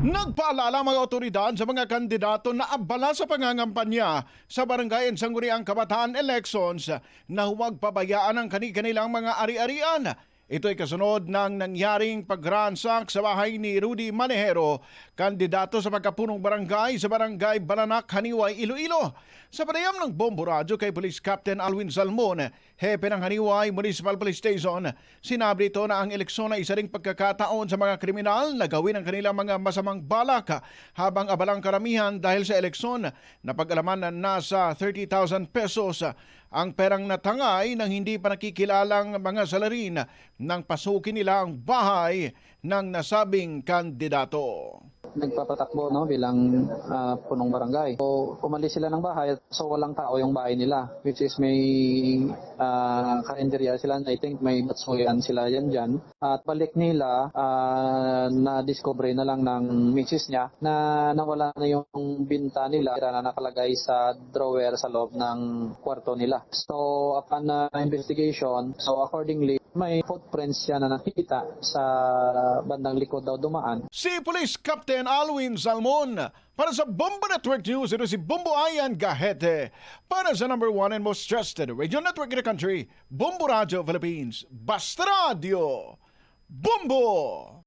Nagpaalala mga otoridad sa mga kandidato na abala sa pangangampanya sa Barangay Sangguniang Kabataan Elections na huwag pabayaan ang kani-kanilang mga ari-arian. Ito ay kasunod ng nangyaring pagransak sa bahay ni Rudy Manejero, kandidato sa pagkapunong barangay sa Barangay Bananak, Haniway, Iloilo. Sa panayam ng bombo radyo kay Police Captain Alwin Salmon, hepe ng Haniway Municipal Police Station, sinabi ito na ang eleksyon ay isa ring pagkakataon sa mga kriminal na gawin ang kanilang mga masamang balak habang abalang karamihan dahil sa eleksyon na pag-alaman na nasa 30,000 pesos ang perang natangay ng hindi pa nakikilalang mga salarin nang pasukin nila ang bahay ng nasabing kandidato. Nagpapatakbo no bilang ah, punong barangay. So umalis sila ng bahay so walang tao yung bahay nila which is may uh, karinderya sila I think may batsuyan sila yan dyan. At balik nila ah, na discover na lang ng misis niya na nawala na yung binta nila na nakalagay sa drawer sa loob ng kwarto nila. So upon ah, investigation so accordingly may footprints siya na nakita sa bandang likod daw dumaan Si Police Captain Alwin Salmon para sa Bomba Network News, ito si Bombo Ayan Gahete para sa number one and most trusted radio network in the country, Bombo Radio Philippines. Basta Radio! Bombo!